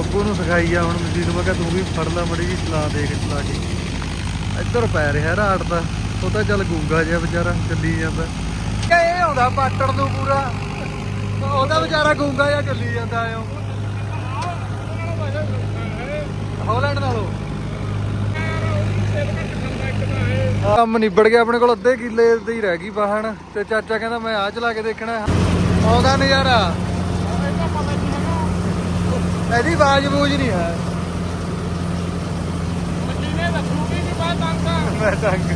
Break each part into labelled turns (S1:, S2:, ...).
S1: ਬੱਬੂ ਨੂੰ ਸਿਖਾਈ ਆ ਹੁਣ ਮਸ਼ੀਨ ਮੈਂ ਕਿਹਾ ਤੂੰ ਵੀ ਫੜ ਲੈ ਮੜੀ ਜੀ ਚਲਾ ਦੇਖ ਚਲਾ ਕੇ। ਇੱਧਰ ਪੈ ਰਿਹਾ ਰਾੜ ਦਾ। ਉਹ ਤਾਂ ਚੱਲ ਗੂੰਗਾ ਜਿਹਾ ਵਿਚਾਰਾ, ਚੱਲੀ ਜਾਂਦਾ। ਇਹ ਆਉਂਦਾ ਪਾਟਣ ਨੂੰ ਪੂਰਾ। ਉਹਦਾ ਵਿਚਾਰਾ ਗੂੰਗਾ ਜਿਹਾ ਚੱਲੀ ਜਾਂਦਾ ਆ ਹੌਲੈਂਡ ਨਾਲੋਂ। ਕੰਮ ਨਿਬੜ ਗਿਆ ਆਪਣੇ ਕੋਲ। ਅੱਧੇ ਕਿੱਲੇ ਦੀ ਰਹਿ ਗਈ ਵਾਹਣ। ਤੇ ਚਾਚਾ ਕਹਿੰਦਾ ਮੈਂ ਆ ਚਲਾ ਕੇ ਦੇਖਣਾ। ਆਉਂਦਾ ਨਜ਼ਾਰਾ। ਇਹਦੀ ਆਵਾਜ਼ ਬੂਝ ਨਹੀਂ ਹੈ। ਮੈਂ ਤੰਗ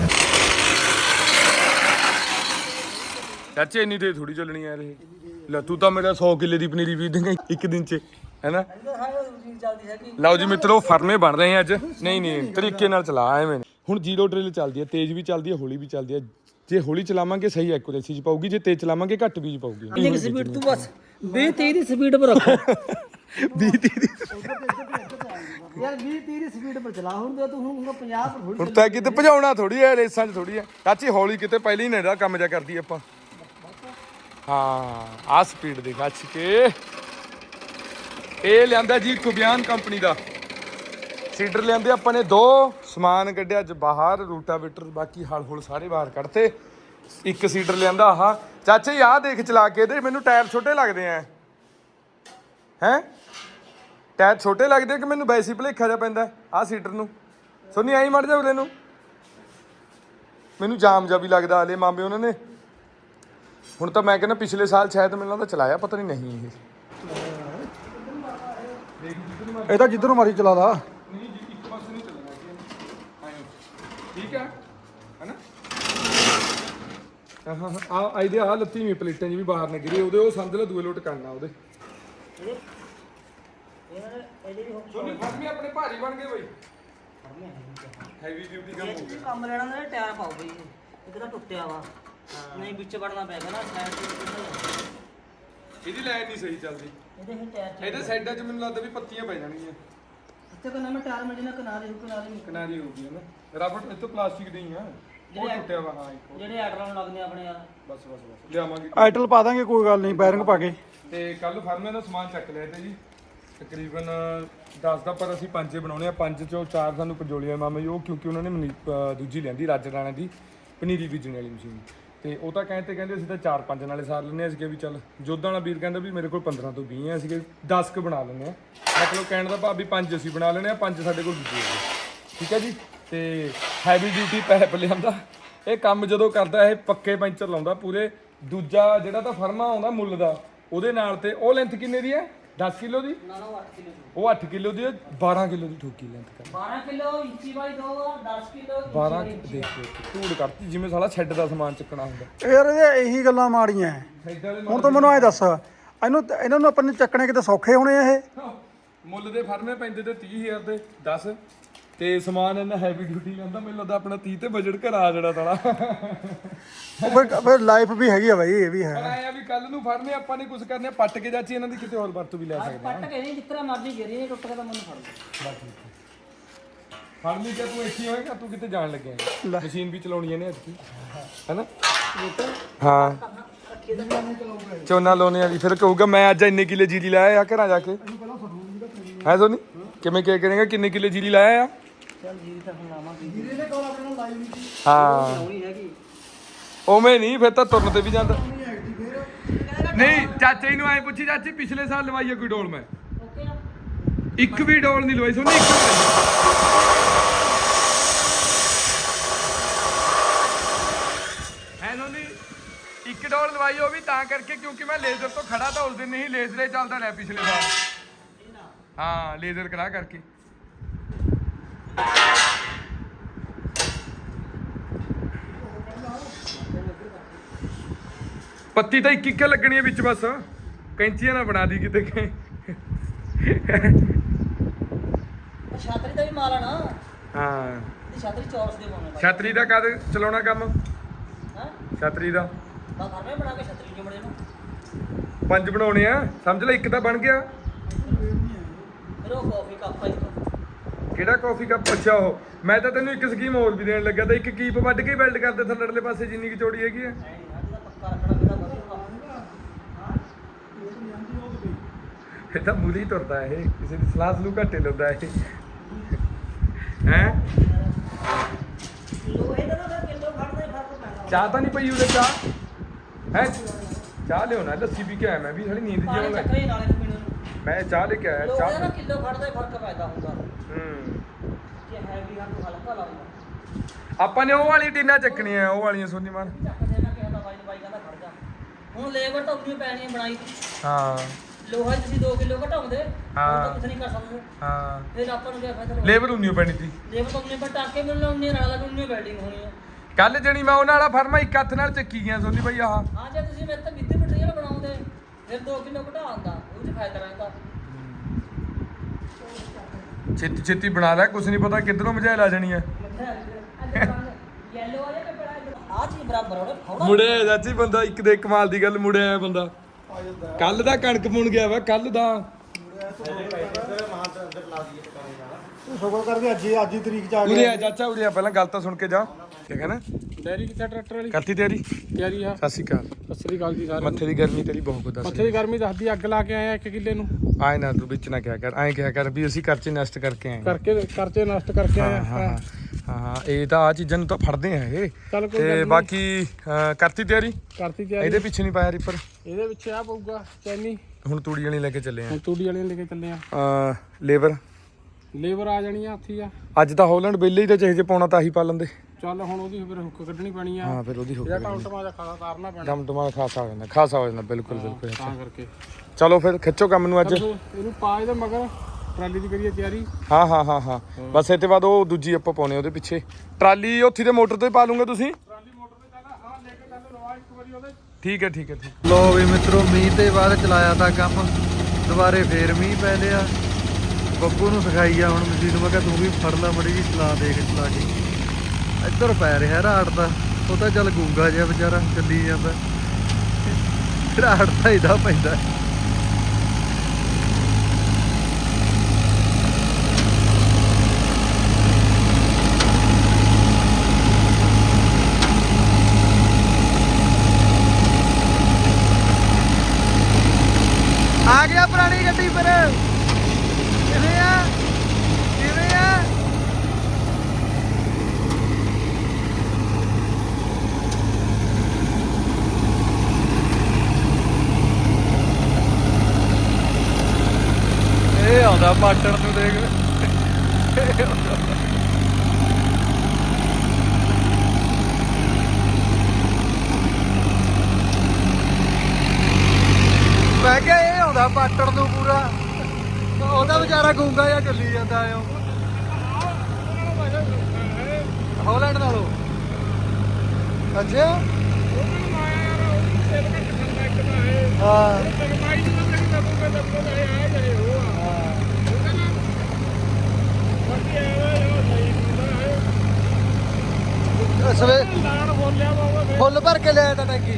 S2: ਚਾਚੇ ਇੰਨੀ ਤੇ ਥੋੜੀ ਚੱਲਣੀ ਯਾਰ ਇਹ। ਲੈ ਤੂੰ ਤਾਂ ਮੇਰਾ 100 ਕਿੱਲੇ ਦੀ ਪਨੀਰੀ ਬੀਜ ਦੇਂਗਾ ਇੱਕ ਦਿਨ ਚ ਹੈਨਾ? ਲਓ ਜੀ ਮਿੱਤਰੋ ਫਰਮੇ ਬਣ ਰਹੇ ਆ ਅੱਜ। ਨਹੀਂ ਨਹੀਂ ਤਰੀਕੇ ਨਾਲ ਚਲਾ ਐਵੇਂ। ਹੁਣ ਜ਼ੀਰੋ ਡਰਿਲ ਚੱਲਦੀ ਹੈ ਤੇਜ਼ ਵੀ ਚੱਲਦੀ ਹੈ ਹੌਲੀ ਵੀ ਚੱਲਦੀ ਹੈ ਜੇ ਹੌਲੀ ਚਲਾਵਾਂਗੇ ਸਹੀ ਐਕੂਰੇਸੀ ਚ ਪਾਊਗੀ ਜੇ ਤੇਜ਼ ਚਲਾਵਾਂਗੇ ਘੱਟ ਬੀਜ ਪਾਊਗੀ।
S3: ਕਿੰਨੀ ਕੁ ਸਪੀਡ ਤੂੰ ਬਸ 20 30 ਦੀ ਸਪੀਡ ਪਰ ਰੱਖੋ।
S2: 20 30 ਦੀ।
S3: ਯਾਰ 20 30 ਦੀ ਸਪੀਡ ਪਰ ਚਲਾ ਹੁਣ ਤੇ ਤੂੰ ਹੁਣ 50 ਪਰ
S2: ਹੁਣ ਤਾਂ ਕਿਤੇ ਭਜਾਉਣਾ ਥੋੜੀ ਹੈ ਰੇਸਾਂ 'ਚ ਥੋੜੀ ਹੈ ਚਾਚੀ ਹੌਲੀ ਕਿਤੇ ਪਹਿਲਾਂ ਹੀ ਨੇੜਾ ਕੰਮ ਜਾ ਕਰਦੀ ਆਪਾਂ। ਹਾਂ ਆ ਸਪੀਡ ਦੇ ਗੱਛ ਕੇ। ਇਹ ਲਿਆਂਦਾ ਜੀ ਕੁਬਿਆਨ ਕੰਪਨੀ ਦਾ। ਸੀਡਰ ਲਿਆਂਦੇ ਆਪਾਂ ਨੇ ਦੋ ਸਮਾਨ ਕੱਢਿਆ ਅੱਜ ਬਾਹਰ ਰੂਟਾਵੇਟਰ ਬਾਕੀ ਹਲ ਹੁਲ ਸਾਰੇ ਬਾਹਰ ਕੱਢਤੇ। ਇੱਕ ਸੀਡਰ ਲਿਆਂਦਾ ਆਹ। ਚਾਚੇ ਆਹ ਦੇਖ ਚਲਾ ਕੇ ਇਹਦੇ ਮੈਨੂੰ ਟਾਇਰ ਛੋਟੇ ਲੱਗਦੇ ਆ। ਹੈ? ਟਾਇਰ ਛੋਟੇ ਲੱਗਦੇ ਕਿ ਮੈਨੂੰ ਵੈਸੀ ਭਲੇਖਾ ਜਾ ਪੈਂਦਾ? ਆਹ ਸੀਟਰ ਨੂੰ। ਸੋਨੀ ਆਈ ਮੜ ਜਾ ਉਰੇ ਨੂੰ। ਮੈਨੂੰ ਜਾਮ ਜਾ ਵੀ ਲੱਗਦਾ ਹਲੇ ਮਾਮੇ ਉਹਨਾਂ ਨੇ। ਹੁਣ ਤਾਂ ਮੈਂ ਕਹਿੰਦਾ ਪਿਛਲੇ ਸਾਲ ਸ਼ਾਇਦ ਮੈਨੂੰ ਲੱਗਦਾ ਚਲਾਇਆ ਪਤਾ ਨਹੀਂ ਨਹੀਂ ਇਹ।
S1: ਇਹ ਤਾਂ ਜਿੱਧਰੋਂ ਮਾਰੀ ਚਲਾ ਲਾ।
S2: ਨਹੀਂ ਜੀ ਇੱਕ ਪਾਸੇ ਨਹੀਂ ਚੱਲਣਾ ਠੀਕ ਹੈ। ਹੈਨਾ ਹਾਂ ਆ ਆਈਦੇ ਆ ਲੱਤੀ ਵੀ ਪਲੇਟਾਂ ਜੀ ਵੀ ਬਾਹਰ ਨਾ ਗਿਰੀ ਉਹਦੇ ਉਹ ਸਮਝ ਲੈ ਦੂਏ ਲੋਟ ਕਰਨਾ ਉਹਦੇ। ਸੋਨੀ ਫਰਮੀ ਆਪਣੇ ਭਾਰੀ ਬਣ ਗਏ ਬਈ। ਹੈਵੀ ਡਿਊਟੀ ਕੰਮ ਹੋ ਗਿਆ।
S3: ਕੰਮ ਲੈਣਾ ਨਾ ਟਾਇਰ ਪਾਓ ਬਈ ਇਹ। ਤਾਂ ਟੁੱਟਿਆ ਵਾ। ਨਹੀਂ ਵਿੱਚ ਵੜਨਾ ਪੈਗਾ ਨਾ ਸਾਈਡ ਤੇ
S2: ਇਹਦੀ ਲਾਈਨ ਨਹੀਂ ਸਹੀ ਚੱਲਦੀ।
S3: ਇਹਦੇ ਹੀ ਟਾਇਰ
S2: ਇਹਦੇ ਸਾਈਡਾਂ 'ਚ ਮੈਨੂੰ ਲੱਗਦਾ ਵੀ ਪੱਤੀਆਂ ਪੈ ਜਾਣਗੀਆਂ।
S3: ਇੱਥੇ ਕੋ ਨਵੇਂ ਟਾਇਰ ਮਿਲ ਜਣਾ ਕਿਨਾਰੇ ਨੂੰ ਕਿਨਾਰੇ ਨੂੰ
S2: ਕਿਨਾਰੀ ਹੋ ਗਈ ਹੈ ਨਾ। ਰਬੜ ਇਹ ਤਾਂ ਪਲਾਸਟਿਕ ਦੇ ਹੀ ਆ। ਉਹ
S3: ਜਿਹੜੇ-
S2: ਟੁੱਟਿਆ ਵਾ ਹਾਂ ਇੱਕ ਉਹ।
S3: ਜਿਹੜੇ ਐਡਰਾਂ ਨੂੰ ਲੱਗਦੇ ਆਪਣੇ ਯਾਰ
S2: ਬਸ ਬਸ ਬਸ। ਲਿਆਵਾਂਗੇ।
S1: ਆਈਟਲ ਪਾ ਦਾਂਗੇ ਕੋਈ ਗੱਲ ਨਹੀਂ ਬੈਰਿੰਗ ਪਾ ਕੇ।
S2: ਤੇ ਕੱਲ ਫਰਮੇ ਦਾ ਸਮਾਨ ਚੱਕ ਲਿਆ ਤੇ ਜੀ। ਤਕਰੀਬਨ 10 ਦਾ ਪਰ ਅਸੀਂ ਪੰਜੇ ਬਣਾਉਣੇ ਆ। ਪੰਜ ਚੋਂ ਚਾਰ ਸਾਨੂੰ ਪੰਜੋਲੀਆਂ ਮਾਮੇ ਜੀ, ਉਹ ਕਿਉਂਕਿ ਉਹਨਾਂ ਨੇ ਮਨੀ- ਅਹ ਦੂਜੀ ਲੈਂਦੀ ਰਾਜਾ ਰਾਣਾ ਦੀ ਪਨੀਰੀ ਬੀਜਣ ਵਾਲੀ ਮਸ਼ੀਨ। ਤੇ ਉਹ ਤਾਂ ਕਹਿੰਦੇ ਕਹਿੰਦੇ ਅਸੀਂ ਤਾਂ ਚਾਰ ਪੰਜ ਨਾਲੇ ਸਾਰ ਲੈਂਦੇ ਹਾਂ ਅਸੀਂ ਕਿਹਾ ਵੀ ਚੱਲ ਜੋਧਾ ਵਾਲਾ ਵੀਰ ਕਹਿੰਦਾ ਵੀ ਮੇਰੇ ਕੋਲ 15 ਤੋਂ 20 ਆ ਅਸੀਂ ਕਿ 10 ਕ ਬਣਾ ਲੈਂਦੇ ਆ। ਮਤਲਬ ਕਹਿਣ ਦਾ ਭਾਵ ਵੀ ਪੰਜ ਅਸੀਂ ਬਣਾ ਲੈਣੇ ਆ ਪੰਜ ਸਾਡੇ ਕੋਲ ਦੂਜੇ ਹੋਏ ਠੀਕ ਹੈ ਜੀ? ਤੇ ਹੈਵੀ ਡਿਊਟੀ ਪੈਪ ਲਿਆਂਦਾ। ਇਹ ਕੰਮ ਜਦੋਂ ਕਰਦਾ ਇਹ ਪੱਕੇ ਪੈਂਚਰ ਲਾਉਂਦਾ ਪੂਰੇ। ਦੂਜਾ ਜਿਹੜਾ ਤਾਂ ਫਰਮਾ ਆਉਂਦਾ ਮੁੱਲ ਦਾ ਉਹਦੇ ਨਾਲ ਤੇ ਉਹ ਲੈਂਥ ਕਿੰਨੇ ਦੀ ਹੈ? 10 ਕਿਲੋ ਦੀ?
S3: ਨਾ ਨਾ 8 ਕਿਲੋ
S2: ਉਹ 8 ਕਿਲੋ ਦੀ ਹੈ 12 ਕਿਲੋ ਦੀ ਠੋਕੀ ਲੈਂਥ ਕਰ।
S3: 12 ਕਿਲੋ ਇੰਚੀ ਬਾਈ 2 10 ਕਿਲੋ
S2: 12 ਦੇਖੋ ਧੂੜ ਕਰਤੀ ਜਿਵੇਂ ਸਾਲਾ ਸ਼ੈੱਡ ਦਾ ਸਮਾਨ ਚੱਕਣਾ ਹੁੰਦਾ।
S1: ਯਾਰ ਇਹ ਇਹੀ ਗੱਲਾਂ ਮਾੜੀਆਂ ਹੁਣ ਤਾਂ ਮੈਨੂੰ ਐ ਦੱਸ ਇਹਨੂੰ ਇਹਨਾਂ ਨੂੰ ਆਪਾਂ ਨੇ ਚੱਕਣੇ ਕਿਤੇ ਸੌਖੇ ਹੋਣੇ ਆ ਇਹ?
S2: ਮੁੱਲ ਦੇ ਫਰਮੇ ਪੈਂਦੇ ਤੇ 30000 ਦੇ 10 ਤੇ ਸਮਾਨ ਇਹਨਾਂ ਹੈਵੀ ਡਿਊਟੀ ਲੈਂਦਾ ਮੈਨੂੰ ਲੱਗਦਾ ਆਪਣਾ 30 ਤੇ ਬਜਟ ਘਰ ਜਾਣਾ ਸਾਲਾ।
S1: ਉਹ ਫਿਰ ਫਿਰ ਲਾਈਫ ਵੀ ਹੈਗੀ ਆ ਬਾਈ ਇਹ ਵੀ
S2: ਪਰ
S1: ਹੈ
S2: ਆਇਆ ਵੀ ਕੱਲ ਨੂੰ ਫਰਮੇ ਆਪਾਂ ਨੇ ਕੁਝ ਕਰਨੇ ਪੱਟ ਕੇ ਜਾਚੀ ਇਹਨਾਂ ਦੀ ਕਿਤੇ ਹੋਰ ਵਰਤੋਂ ਵੀ ਲੈ ਸਕਦੇ ਆ।
S3: ਪੱਟ ਕੇ ਨਹੀਂ ਜਿੱਤਰਾ ਮਰਜ਼ੀ ਗੇਰੀ ਨਹੀਂ ਟੁੱਟ ਕੇ ਤਾਂ ਮੈਨੂੰ ਫੜ ਲਓ
S2: ਫਰਮੀ ਕਿ ਤੂੰ ਇੱਥੇ ਹੀ ਹੋਏਗਾ ਤੂੰ ਕਿਤੇ ਜਾਣ ਲੱਗਿਆ
S1: ਲੈ।
S2: ਮਸ਼ੀਨ ਵੀ ਚਲਾਉਣੀ ਇਹਨੇ ਅੱਜ ਹੈਨਾ? ਹਾਂ। ਝੋਨਾ ਲਾਉਣੇ ਵਾਲੀ ਫਿਰ ਕਹੂਗਾ ਮੈਂ ਅੱਜ ਇੰਨੇ ਕਿੱਲੇ ਜੀਰੀ ਲਾਇਆ ਆ ਘਰਾਂ ਜਾ ਕੇ। ਹੈ ਸੋਨੀ? ਕਿਵੇਂ ਕੀ ਕਰੇਗਾ ਕਿੰਨੇ ਕਿੱਲੇ ਜੀਰੀ ਲਾਇਆ ਆ?
S3: ਚੱਲ ਜੀਰੀ ਤਾਂ ਹੁਣ ਲਾਵਾਂਗੇ
S1: ਇਹਨੇ ਕੋਲ ਆਪਣੇ ਨਾਲ ਲਾਈ ਨਹੀਂ
S2: ਹਾਂ।
S3: ਲਾਉਣੀ ਹੈਗੀ।
S2: ਉਵੇਂ ਨਹੀਂ ਫਿਰ ਤਾਂ ਤੁਰਨ ਤੇ ਵੀ ਜਾਂਦਾ। ਨਹੀਂ ਚਾਚੇ ਨੂੰ ਐ ਪੁੱਛੀ ਚਾਚੀ ਪਿਛਲੇ ਸਾਲ ਲਵਾਈ ਆ ਕੋਈ ਡੋਲ ਮੈਂ? ਇੱਕ ਵੀ ਡੋਲ ਨਹੀਂ ਲਵਾਈ ਸੋਨੀ ਇੱਕ ਵੀ ਲਵਾਈ। ਹੈ ਸੋਨੀ ਇੱਕ ਡੋਲ ਲਵਾਈ ਉਹ ਵੀ ਤਾਂ ਕਰਕੇ ਕਿਉਂਕਿ ਮੈਂ ਲੇਜ਼ਰ ਤੋਂ ਖੜਾ ਤਾਂ ਉਸ ਦਿਨ ਨਹੀਂ ਲੇਜ਼ਰੇ ਚੱਲਦਾ ਰਿਹਾ ਪਿਛਲੇ ਸਾਲ। ਹਾਂ ਲੇਜ਼ਰ ਕਰਾ ਕਰਕੇ। ਪੱਤੀ ਤਾਂ ਇੱਕ ਇੱਕ ਲੱਗਣੀ ਹੈ ਵਿੱਚ ਬਸ। ਕੈਂਚੀਆਂ ਨਾ ਬਣਾ ਦੀ ਕਿਤੇ ਕਹੀਂ
S3: ਛਾਤਰੀ ਦਾ ਵੀ ਮਾਲ ਨਾ।
S2: ਹਾਂ।
S3: ਇਹ ਛਾਤਰੀ ਚੌਰਸ ਦੇ ਪਾਉਣੇ।
S2: ਛਤਰੀ ਦਾ ਕਦ ਚਲਾਉਣਾ ਕੰਮ?
S3: ਹਾਂ?
S2: ਛਤਰੀ ਦਾ।
S3: ਬਾ ਘਰ ਵਿੱਚ ਬਣਾ ਕੇ ਛਤਰੀ ਜਮੜੇ ਨੂੰ।
S2: ਪੰਜ ਬਣਾਉਣੇ ਆ। ਸਮਝ ਲੈ ਇੱਕ ਤਾਂ ਬਣ ਗਿਆ।
S3: ਫਿਰ ਉਹ ਕਾਫੀ ਕੱਪ ਆ ਇੱਕ।
S2: ਕਿਹੜਾ ਕਾਫੀ ਕੱਪ ਅੱਛਾ ਉਹ? ਮੈਂ ਤਾਂ ਤੈਨੂੰ ਇੱਕ ਸਕੀਮ ਹੋਰ ਵੀ ਦੇਣ ਲੱਗਾ ਤਾਂ ਇੱਕ ਕੀਪ ਵੱਢ ਕੇ ਬਿਲਡ ਕਰਦੇ ਥੱਲੜਲੇ ਪਾਸੇ ਜਿੰਨੀ ਕੀ ਚੌੜੀ ਹੈਗੀ
S3: ਹੈ
S2: ਇਹ ਤਾਂ ਮੂਲੀ ਤੁਰਦਾ ਇਹ, ਕਿਸੇ ਦੀ ਸਲਾਹ ਸਲੂ ਘੱਟੇ ਲੈਂਦਾ ਇਹ। ਹੈ? ਚਾਹ ਤਾਂ ਨਹੀਂ ਪਈ ਉਹਦੇ ਚਾਹ? ਹੈ? ਚਾਹ ਲਿਓ ਨਾ ਲੱਸੀ ਵੀ ਕੇ ਆਇਆ ਮੈਂ ਵੀ ਸਾਡੀ ਨੀਂਦ
S3: ਪਾਣੀ
S2: ਜਿਉਂ
S3: ਚੱਕਰੇ
S2: ਮੈਂ ਚਾਹ ਲੈ ਕੇ ਆਇਆ
S3: ਦਾ ਨਾ
S2: ਚਾਹ
S3: ਕਿਲੋ ਫੜਦਾ ਹੀ ਫ਼ਰਕ ਪੈਂਦਾ ਹੁੰਦਾ।
S2: ਹੂੰ।
S3: ਜੇ ਹੈਵੀ ਹੱਥ ਹਲਕਾ ਲਾਉਂਦਾ
S2: ਆਪਾਂ ਨੇ ਉਹ ਵਾਲੀ ਟੀਨਾ ਚੱਕਣੀਆਂ ਉਹ ਵਾਲੀਆਂ ਸੋਨੀ ਮਾਨ।
S3: ਚੱਕਦੇ ਨਾ ਕਿਸੇ ਦਾ ਬਾਈ ਨੂੰ ਬਾਈ ਕਹਿੰਦਾ ਖੜ ਜਾ। ਹੁਣ ਲੇਬਰ ਤਾਂ ਉਨੀ ਪੈਣੀ ਬਣਾਈ
S2: ਹਾਂ।
S3: ਲੋਹਾ ਤੁਸੀਂ 2 ਕਿਲੋ ਘਟਾਉਂਦੇ
S2: ਹਾਂ।
S3: ਤਾਂ ਕੁਝ ਨਹੀਂ ਕਰ ਸਕਦੇ।
S2: ਹਾਂ।
S3: ਫਿਰ ਆਪਾਂ ਨੂੰ ਕਿਆ ਫਾਇਦਾ?
S2: ਲੇਬਰ ਉਨੀ ਓ ਪੈਣੀ ਸੀ।
S3: ਲੇਬਰ ਤਾਂ ਉਨੀ ਪਰ ਟਾਕੇ ਮਿਲਣਾ ਉਨੀ ਨਾਲ ਉਨੀ ਬੈਲਡਿੰਗ ਹੋਣੀ ਹੈ
S2: ਕੱਲ ਜਣੀ ਮੈਂ ਉਹਨਾਂ ਵਾਲਾ ਫਰਮਾ ਇੱਕ ਹੱਥ ਨਾਲ ਚੱਕੀ ਗਿਆ ਸੋਨੀ ਭਾਈ ਆਹ।
S3: ਹਾਂ ਜੇ ਤੁਸੀਂ ਮੇਰੇ ਤੋਂ ਮਿੱਟੀ ਮਟੀਰੀਅਲ ਬਣਾਉਂਦੇ ਫਿਰ 2 ਕਿਲੋ ਘਟਾ ਆਉਂਦਾ ਉਹ ਚ ਫਾਇਦਾ ਰਹਿੰਦਾ।
S2: ਛੇਤੀ ਛੇਤੀ ਬਣਾ ਲੈ ਕੁਛ ਨਹੀਂ ਪਤਾ ਕਿੱਧਰੋਂ ਮਝੈਲ ਆ ਜਾਣੀ ਹੈ।
S3: ਯੈਲੋ ਵਾਲੇ ਕੱਪੜਾ ਆ ਚੀਜ਼ ਬਰਾਬਰ ਹੋਣਾ ਫੌੜਾ
S2: ਮੁੜਿਆ ਚਾਚੀ ਬੰਦਾ ਇੱਕ ਦੇ ਕਮਾਲ ਦੀ ਗੱਲ ਮੁੜਿਆ ਆਇਆ ਬੰਦਾ। ਕੱਲ ਦਾ ਕਣਕ ਪੁਣ ਗਿਆ ਵਾ ਕੱਲ ਦਾ।
S1: ਸਗੋਂ ਕਰਕੇ ਅੱਜ ਹੀ ਅੱਜ ਹੀ ਤਰੀਕ ਚ ਆ
S2: ਉਰੇ ਆ ਚਾਚਾ ਉਰੇ ਆ ਪਹਿਲਾਂ ਗੱਲ ਤਾਂ ਸੁਣ ਕੇ ਜਾ। ਠੀਕ ਹੈ ਨਾ?
S4: ਡੈਰੀ ਕਿੱਥੇ ਟਰੈਕਟਰ ਵਾਲੀ?
S2: ਕਰਤੀ ਤਿਆਰੀ?
S4: ਤਿਆਰੀ ਆ।
S2: ਸਤਿ ਸ਼੍ਰੀ ਅਕਾਲ।
S4: ਸਤਿ ਸ੍ਰੀ ਅਕਾਲ ਜੀ ਸਾਰਿਆਂ ਨੂੰ।
S2: ਮੱਥੇ ਦੀ ਗਰਮੀ ਤੇਰੀ ਬਹੁਤ ਦੱਸ
S4: ਮੱਥੇ ਦੀ ਗਰਮੀ ਦੱਸਦੀ ਅੱਗ ਲਾ ਕੇ ਆਏ ਆ 1 ਕਿੱਲੇ ਨੂੰ।
S2: ਆਏ ਨਾ ਤੂੰ ਵਿੱਚ ਨਾ ਕਿਹਾ ਕਰ ਐਂ ਕਿਹਾ ਕਰ ਵੀ ਅਸੀਂ ਕਰਚੇ ਨੈਸਟ ਕਰਕੇ ਆਏ।
S4: ਕਰਕੇ ਕਰਚੇ ਨਸ਼ਟ ਕਰਕੇ ਆਏ
S2: ਹਾਂ।
S4: ਆ
S2: ਹਾਂ ਇਹ ਤਾਂ ਆ ਚੀਜ਼ਾਂ ਨੂੰ ਤਾਂ ਫੜਦੇ ਆ ਇਹ। ਤੇ। ਬਾਕੀ ਕਰਤੀ ਤਿਆਰੀ?
S4: ਕਰਤੀ ਤਿਆਰੀ।
S2: ਇਹਦੇ ਪਿੱਛੇ ਨਹੀਂ ਪਾਇਆ ਰਿਪਰ?
S4: ਇਹਦੇ ਵਿੱਚ ਆ ਪਊਗਾ ਚੈਨੀ।
S2: ਹੁਣ ਤੂੜੀ ਵਾਲੀ ਲੈ ਕੇ ਚੱਲੇ
S4: ਹੁਣ ਤੂੜੀ ਵਾਲੇ ਲੈ ਕੇ ਚੱਲੇ ਆ।
S2: ਆ ਲੇਬਰ?
S4: ਲੇਬਰ ਆ ਜਾਣੀ ਆ ਹੱਥੀ ਆ।
S2: ਅੱਜ ਤਾਂ ਹੋਲੈਂਡ ਬੇਲੇ ਹੀ ਤਾਂ ਚਾਹੇ ਜੇ ਪਾਉਣਾ ਤਾਂ ਹੀ ਪਾ ਲੈਂਦੇ।
S4: ਚੱਲ ਹੁਣ ਉਹਦੀ ਫਿਰ ਹੁੱਕ ਕੱਢਣੀ ਪੈਣੀ ਆ।
S2: ਹਾਂ ਫਿਰ ਉਹਦੀ ਹੋ
S4: ਇਹਦਾ ਟਮਟਮਾ ਦਾ ਖਾਣਾ ਤਾਰਨਾ ਪੈਣਾ।
S2: ਦਮ ਦਮਾ ਖਾਸਾ ਹੋ ਜਾਂਦਾ ਖਾਸਾ ਹੋ ਜਾਂਦਾ ਬਿਲਕੁਲ ਬਿਲਕੁਲ
S4: ਤਾਂ ਕਰਕੇ।
S2: ਚਲੋ ਫਿਰ ਖਿੱਚੋ ਕੰਮ ਨੂੰ ਅੱਜ।
S4: ਇਹਨੂੰ ਪਾ ਇਹਦੇ ਮਗਰ ਟਰਾਲੀ ਦੀ ਕਰੀਏ ਤਿਆਰੀ।
S2: ਹਾਂ ਹਾਂ ਹਾਂ ਹਾਂ। ਬਸ ਇਹ ਤੋਂ ਬਾਅਦ ਉਹ ਦੂਜੀ ਆਪਾਂ ਪਾਉਣੇ ਉਹਦੇ ਪਿੱਛੇ। ਟਰਾਲੀ ਉੱਥੇ ਦੇ ਮੋਟਰ ਤੇ ਪਾ ਲੂੰਗਾ ਤੁਸੀਂ?
S4: ਟਰਾਲੀ ਮੋਟਰ ਤੇ ਚੱਲ ਹਾਂ ਲੈ ਕੇ ਚੱਲ ਲਵਾ ਇੱਕ ਵਾਰੀ ਉਹਦੇ।
S2: ਠੀਕ ਹੈ ਠੀਕ ਹੈ ਠੀਕ
S1: ਲੋ ਵੀ ਮਿੱਤਰੋ ਮੀਂਹ ਤੇ ਬਾਅਦ ਚਲਾਇਆ ਤਾਂ ਕੰਮ। ਦੁਬਾਰੇ ਫੇਰ ਮੀਂਹ ਪੈ ਲਿਆ। ਬੱਬੂ ਨੂੰ ਸਿਖਾਈ ਆ ਹੁਣ ਮਸ਼ੀਨ ਮੈਂ ਕਿਹਾ ਤੂੰ ਵੀ ਫੜ ਲੈ ਮੜੀ ਜੀ ਚਲਾ ਦੇਖ ਚਲਾ ਕੇ। ਇੱਧਰ ਪੈ ਰਿਹਾ ਰਾੜ ਦਾ। ਉਹ ਤਾਂ ਚੱਲ ਗੂੰਗਾ ਜਿਹਾ ਵਿਚਾਰਾ, ਚੱਲੀ ਜਾਂਦਾ। ਰਾੜ ਦਾ ਇਹਦਾ ਪੈਂਦਾ ਆ ਗਿਆ ਪੁਰਾਣੀ ਗੱਡੀ ਪਰ ਕਿਵੇਂ ਆ ਕਿਵੇਂ ਆ ਆਉਂਦਾ ਪਾਟਣ ਨੂੰ ਦੇਖ ਮੈਂ ਕਿਹਾ ਇਹ ਆਉਂਦਾ ਪਾਟਣ ਨੂੰ ਪੂਰਾ। ਉਹਦਾ ਵਿਚਾਰਾ ਗੂੰਗਾ ਜਿਹਾ ਚੱਲੀ ਜਾਂਦਾ ਆ ਹਾਲੈਂਡ ਨਾਲੋਂ। ਅੱਛਾ। ਹਾਂ। ਸਵੇ ਫੁੱਲ ਭਰ ਕੇ ਲਿਆਇਆ ਤਾਂ ਟੈਂਕੀ।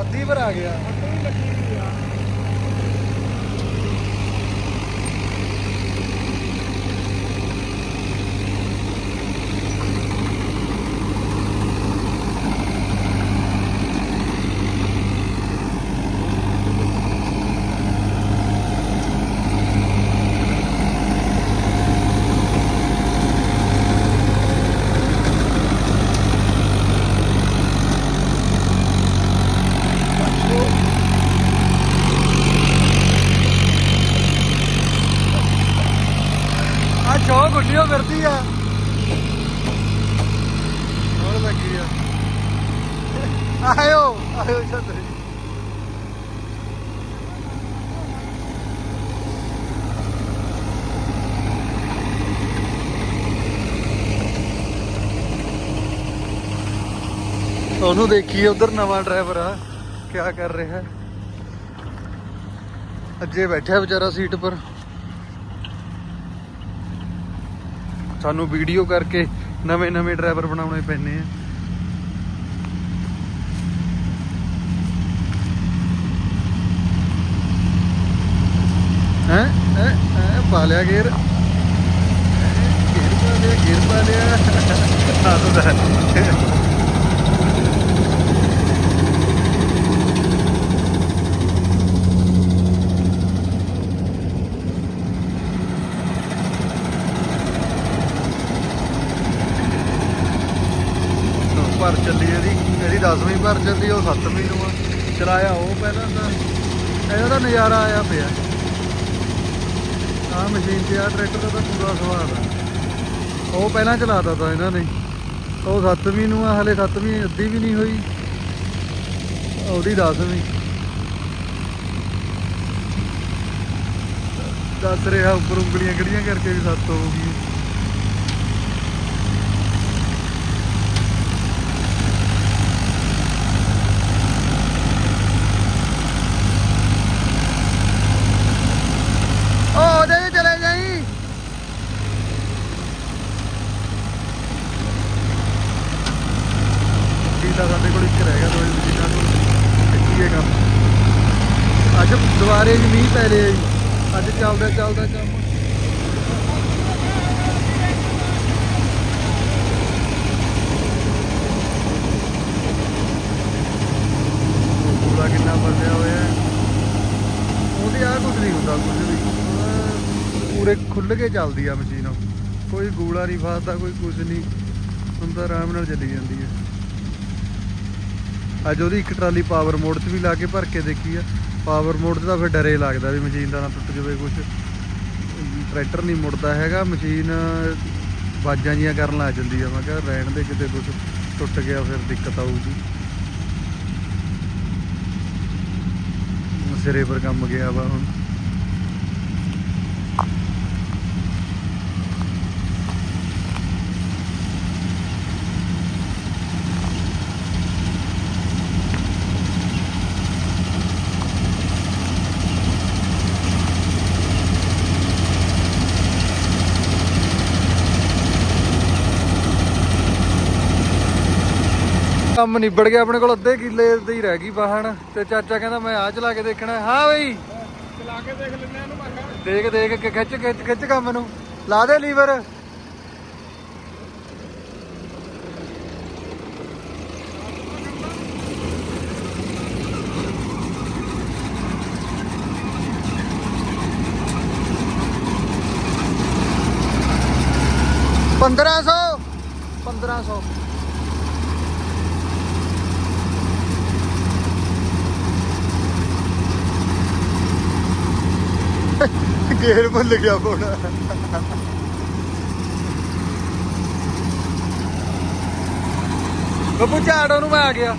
S1: ਅੱਧੀ ਭਰ ਆ ਗਿਆ। ਆ ਚੋ ਗੁੱਡੀਓ ਫਿਰਦੀ ਆ। ਹੋਰ ਲੱਗੀ ਆ? ਆਇਓ ਆਇਓ ਛਤਰੀ ਉਹਨੂੰ ਦੇਖੀਏ ਉਧਰ ਨਵਾਂ ਡਰਾਈਵਰ ਆ, ਕਿਆ ਕਰ ਰਿਹਾ। ਹੈ ਅੱਜੇ ਬੈਠਾ ਵਿਚਾਰਾ ਸੀਟ ਪਰ। ਸਾਨੂੰ ਵੀਡੀਓ ਕਰਕੇ ਨਵੇਂ ਨਵੇਂ ਡਰਾਈਵਰ ਬਣਾਉਣੇ ਪੈਣੇ ਆ। ਹੈ? ਹੈ? ਪਾ ਲਿਆ ਗੇਰ ਗੇਰ ਪਾ ਲਿਆ ਗੇਰ ਪਾ ਲਿਆ। ਹੱਸਦਾ 10ਵੀਂ ਭਰ ਜਾਂਦੀ, ਉਹ 7ਵੀਂ ਨੂੰ ਆ ਚਲਾਇਆ ਉਹ ਪਹਿਲਾਂ ਤਾਂ। ਇਹਦਾ ਨਜ਼ਾਰਾ ਆਇਆ ਪਿਆ। ਆਹ ਮਸ਼ੀਨ ਤੇ ਆ ਟਰੈਕਟਰ ਦਾ ਤਾਂ ਪੂਰਾ ਸਵਾਦ ਆ। ਉਹ ਪਹਿਲਾਂ ਚਲਾਤਾ ਤਾਂ ਇਹਨਾਂ ਨੇ। ਉਹ 7ਵੀਂ ਨੂੰ ਆ, ਹਲੇ 7ਵੀਂ ਅੱਧੀ ਵੀ ਨਹੀਂ ਹੋਈ। ਉਹਦੀ 10ਵੀਂ ਦੱਸ ਰਿਹਾ ਉੱਪਰ ਉਂਗਲੀਆਂ ਕਿਹੜੀਆਂ ਕਰਕੇ ਵੀ ਸੱਤ ਹੋ ਗਈ ਓ ਜਾਈ ਚਲੇ ਜਾਈ ਕੀਦਾ ਸਾਡੇ ਕੋਲ ਇੱਕ ਰਹਿ ਗਿਆ ਦੋ ਮਸ਼ੀਨਾਂ ਕੋਲ ਕੰਮ ਅੱਜ ਦੁਬਾਰੇ ਜੀ ਮੀਂਹ ਪੈ ਰਿਹਾ ਜੀ। ਅੱਜ ਚੱਲਦਾ ਚੱਲਦਾ ਕੰਮ। ਪੂਰਾ ਕਿੰਨਾ ਫਸਿਆ ਹੋਇਆ। ਉਹਦੇ ਆ ਕੁਝ ਨਹੀਂ ਹੁੰਦਾ ਕੁਝ ਵੀ। ਪੂਰੇ ਖੁੱਲ ਕੇ ਚੱਲਦੀ ਆ ਮਸ਼ੀਨ। ਕੋਈ ਗੂਲਾ ਨਹੀਂ ਫਸਦਾ, ਕੋਈ ਕੁਝ ਨਹੀਂ। ਹੁੰਦਾ ਆਰਾਮ ਨਾਲ ਚੱਲੀ ਜਾਂਦੀ ਹੈ। ਅੱਜ ਉਹਦੀ ਇੱਕ ਟਰਾਲੀ ਪਾਵਰ ਮੋਡ 'ਚ ਵੀ ਲਾ ਕੇ ਭਰ ਕੇ ਦੇਖੀ ਆ। ਪਾਵਰ ਮੋਡ 'ਚ ਤਾਂ ਫਿਰ ਡਰੇ ਲੱਗਦਾ ਵੀ ਮਸ਼ੀਨ ਦਾ ਨਾ ਟੁੱਟ ਜਾਵੇ ਕੁਝ ਟਰੈਕਟਰ ਨਹੀਂ ਮੁੜਦਾ ਹੈਗਾ, ਮਸ਼ੀਨ ਬਾਜਾਂ ਜੀਆਂ ਕਰਨ ਲੱਗ ਜਾਂਦੀ ਆ। ਮੈਂ ਕਿਹਾ ਰਹਿਣ ਦੇ ਕਿਤੇ ਕੁਝ ਟੁੱਟ ਗਿਆ ਫਿਰ ਦਿੱਕਤ ਆਊਗੀ। ਸਿਰੇ ਪਰ ਕੰਮ ਗਿਆ ਵਾ ਹੁਣ। ਕੰਮ ਨਿਬੜ ਗਿਆ ਆਪਣੇ ਕੋਲ ਅੱਧੇ ਕਿੱਲੇ ਦੀ ਰਹਿ ਗਈ ਬਾਹਣ ਤੇ ਚਾਚਾ ਕਹਿੰਦਾ ਮੈਂ ਆ ਚਲਾ ਕੇ ਦੇਖਣਾ। ਹੈ। ਹਾਂ ਬਈ।
S4: ਚਲਾ ਕੇ ਦੇਖ ਆ ਇਹਨੂੰ ਮੈਂ ਕਿਹਾ।
S1: ਦੇਖ ਦੇਖ ਕੇ ਖਿੱਚ ਖਿੱਚ ਖਿੱਚ ਕੰਮ ਨੂੰ। ਲਾ ਦੇ ਲੀਵਰ। ਪੰਦਰਾਂ ਸੌ। ਪੰਦਰਾਂ ਸੌ। ਗੇਰ ਭੁੱਲ ਗਿਆ ਫੋਨ ਬੱਬੂ ਝਾੜੋ ਉਹਨੂੰ ਮੈਂ ਆ ਗਿਆ।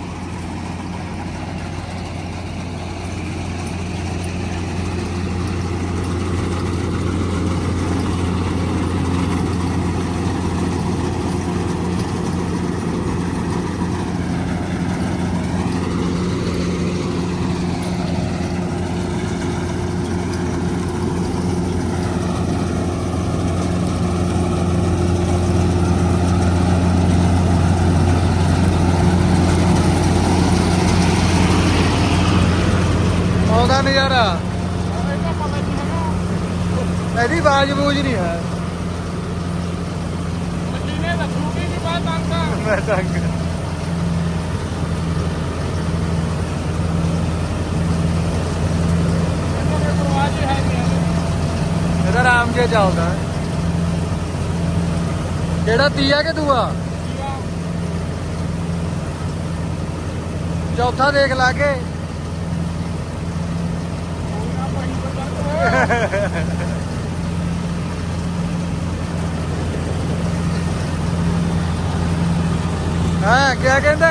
S1: ਨਜ਼ਾਰਾ
S4: ਇਹਦਾ
S1: ਬਾਜ ਬੂਜ ਨਹੀਂ ਹੈ
S4: ਮਸ਼ੀਨੇ ਦੱਸੂਗੀ ਆਂਦਾ
S1: ਮੈਂ ਤੰਗ। ਇਹਦਾ ਆਰਾਮ ਜਿਹਾ ਚੱਲਦਾ। ਕਿਹੜਾ ਤੀਆ ਕਿ ਦੂਆ
S4: ਕੀ ਆ?
S1: ਚੌਥਾ ਦੇਖ ਲਾ ਕੇ
S4: ਕੋਈ ਨਾ ਭਾਈ ਕੋਈ ਚੱਲ ਪਵੇ।
S1: ਹਾਂ ਕੀ ਕਹਿੰਦਾ?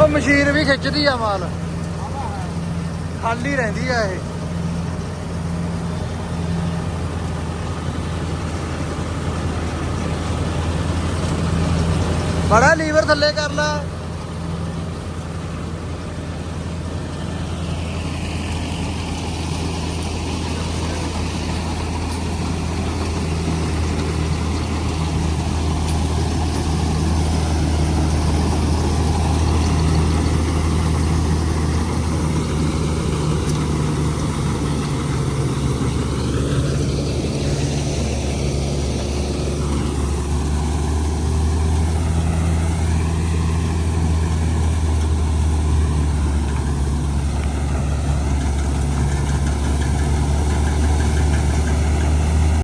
S1: ਉਹ ਮਸ਼ੀਨ ਵੀ ਖਿੱਚਦੀ ਆ ਮਾਲ। ਖਾਲੀ ਰਹਿੰਦੀ ਆ ਇਹ। ਬੜਾ ਲੀਵਰ ਥੱਲੇ ਕਰ ਲਾ।